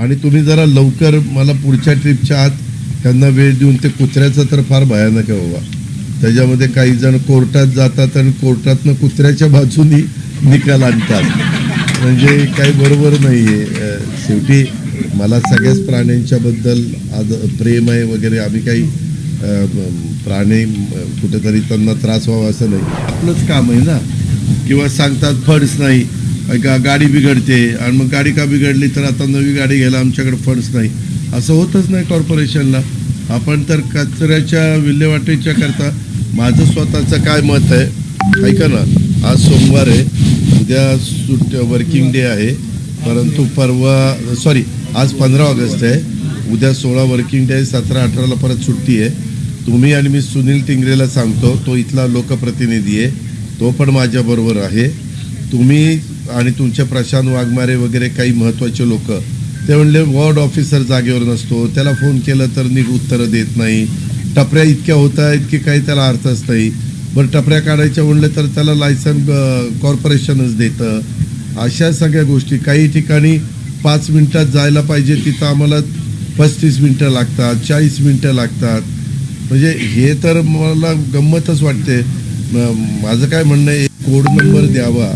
आणि तुम्ही जरा लवकर मला पुढच्या ट्रिपच्या आत त्यांना वेळ देऊन ते कुत्र्याचं तर फार भयानक आहे बाबा. त्याच्यामध्ये काही जण कोर्टात जातात आणि कोर्टातनं कुत्र्याच्या बाजूनी निकाल आणतात. म्हणजे काही बरोबर नाही आहे शेवटी मला सगळ्याच प्राण्यांच्याबद्दल आज आद प्रेम आहे वगैरे. आम्ही काही प्राणी कुठेतरी त्यांना त्रास व्हावा असं नाही. आपलंच काम आहे ना. किंवा सांगतात फंड्स नाही. का गाडी बिघडते आणि मग गाडी का बिघडली तर आता नवी गाडी घ्यायला आमच्याकडे फंड्स नाही. असं होतच नाही कॉर्पोरेशनला. आपण तर कचऱ्याच्या विल्हेवाटेच्या करता माझं स्वतःचं काय मत आहे ऐका ना आज सोमवार आहे उद्या सुट वर्किंग डे आहे परंतु परवा सॉरी आज पंधरा ऑगस्ट आहे उद्या सोळा वर्किंग डे आहे सतरा अठराला परत सुट्टी आहे. तुम्ही आणि मी सुनील टिंगरेला सांगतो तो इथला लोकप्रतिनिधी आहे तो पण माझ्याबरोबर आहे. तुम्ही आणि तुमचे प्रशांत वाघमारे वगैरे काही महत्त्वाचे लोक ते म्हणले वॉर्ड ऑफिसर जागेवर नसतो त्याला फोन केलं तर नीट उत्तरं देत नाही. टपऱ्या इतक्या होत आहेत की काही त्याला अर्थच नाही. बरं टपऱ्या काढायच्या म्हणलं तर त्याला लायसन कॉर्पोरेशनच देतं. अशा सगळ्या गोष्टी. काही ठिकाणी पाच मिनटात जायला पाहिजे तिथं आम्हाला पस्तीस मिनटं लागतात चाळीस मिनटं लागतात. म्हणजे हे तर मला गंमतच वाटते. माझं काय म्हणणं आहे कोड नंबर द्यावा.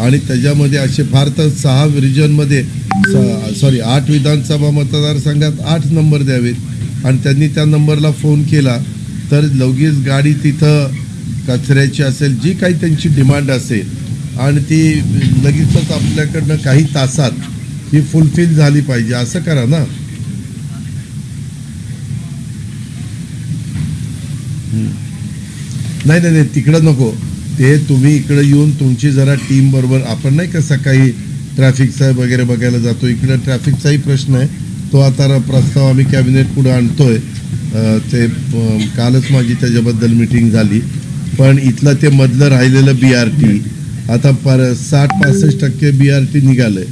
आणि त्याच्यामध्ये असे फार तर सहा रिजनमध्ये सॉरी आठ विधानसभा मतदारसंघात आठ नंबर द्यावेत. आणि त्यांनी त्या नंबरला फोन केला तर लगेच गाडी तिथं कचऱ्याची असेल जी काही त्यांची डिमांड असेल आणि ती लगेचच आपल्याकडनं काही तासात ही फुलफिल झाली पाहिजे असं करा ना. नाही नाही नाही तिकडं नको. ते तुम्ही इकडं येऊन तुमची जरा टीम बरोबर आपण नाही का सकाळी ट्रॅफिकचा वगैरे बघायला जातो. इकडं ट्रॅफिकचाही प्रश्न आहे. तो आता प्रस्ताव आम्ही कॅबिनेट पुढे आणतोय. ते कालच माझी त्याच्याबद्दल मिटिंग झाली. पण इथलं ते मधलं राहिलेलं बी आर टी आता पर साठ पासष्ट टक्के बी आर टी निघालंय.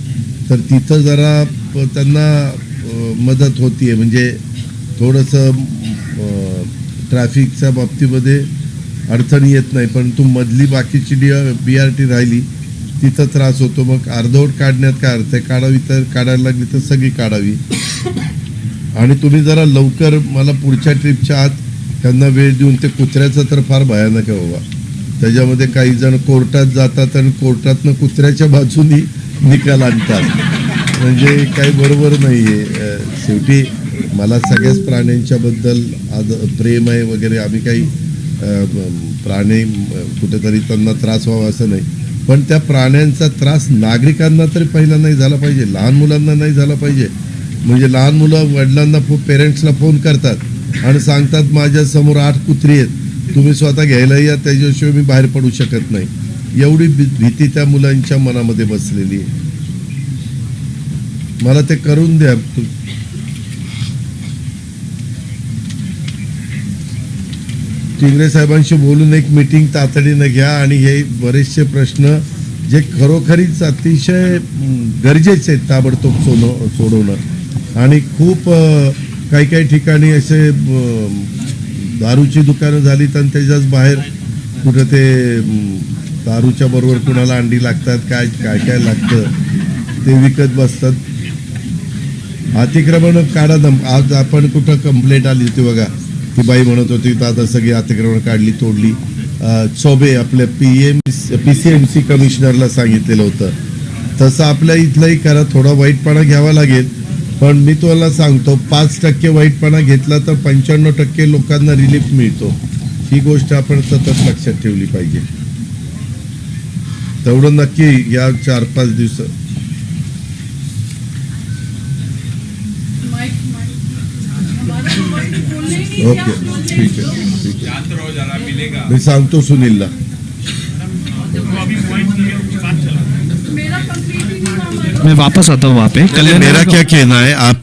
तर तिथं जरा प- त्यांना मदत मदत होतीये. म्हणजे थोडंसं ट्रॅफिकच्या बाबतीमध्ये अडचणी येत नाही पण तू मधली बाकीची डी बी आर टी राहिली तिथं त्रास होतो. मग अर्धवट काढण्यात काय अर्थ आहे? काढावी तर काढायला लागली तर सगळी काढावी. आणि तुम्ही जरा लवकर मला पुढच्या ट्रिपच्या आत त्यांना वेळ देऊन ते कुत्र्याचं तर फार भयानक आहे बाबा. त्याच्यामध्ये काही जण कोर्टात जातात आणि कोर्टातनं कुत्र्याच्या बाजूनी निकाल आणतात. म्हणजे काही बरोबर नाही आहे शेवटी मला सगळ्याच प्राण्यांच्याबद्दल आज प्रेम आहे वगैरे आम्ही काही प्राणी कुठेतरी त्यांना त्रास व्हावा असं नाही. पण त्या प्राण्यांचा त्रास नागरिकांना तरी पहिला नाही झाला पाहिजे. लहान मुलांना नाही झाला पाहिजे. म्हणजे लहान मुलं वडिलांना पेरेंट्सला फोन करतात आणि सांगतात माझ्यासमोर आठ कुत्री आहेत. तुम्ही स्वतः घ्यायला या त्याच्याशिवाय मी बाहेर पडू शकत नाही. एवढी भी- भीती त्या मुलांच्या मनामध्ये बसलेली आहे. मला ते करून द्या. टिंगरे साहेबांशी बोलून एक मीटिंग तातडीनं घ्या आणि हे बरेचसे प्रश्न जे खरोखरीच अतिशय गरजेचे आहेत ताबडतोब सोडव सोडवणं. आणि खूप काही काही ठिकाणी असे दारूची दुकानं झाली तर त्याच्याच बाहेर कुठं ते दारूच्या बरोबर कुणाला अंडी लागतात काय काय काय लागतं ते विकत बसतात. अतिक्रमण काढा आज आपण कुठं कंप्लेंट आली होती बघा. ती बाई म्हणत होती आता सगळी अतिक्रमण काढली तोडली. अं, चोबे आपल्या P M P C M C कमिशनरला सांगितलेलं होतं. तसं आपल्या इथलंही करा थोडा वाईटपणा घ्यावा लागेल पण मी तुम्हाला सांगतो पाच टक्के वाईटपणा घेतला तर पंच्याण्णव टक्के लोकांना रिलीफ मिळतो. ही गोष्ट आपण सतत लक्षात ठेवली पाहिजे. तेवढं नक्की या चार पाच दिवस ओके ठीक है ठीक आहे मी सांगतो सुनीलला मैं वापस आता हूँ वहाँ पे। कल्याण मेरा क्या कहना है? आप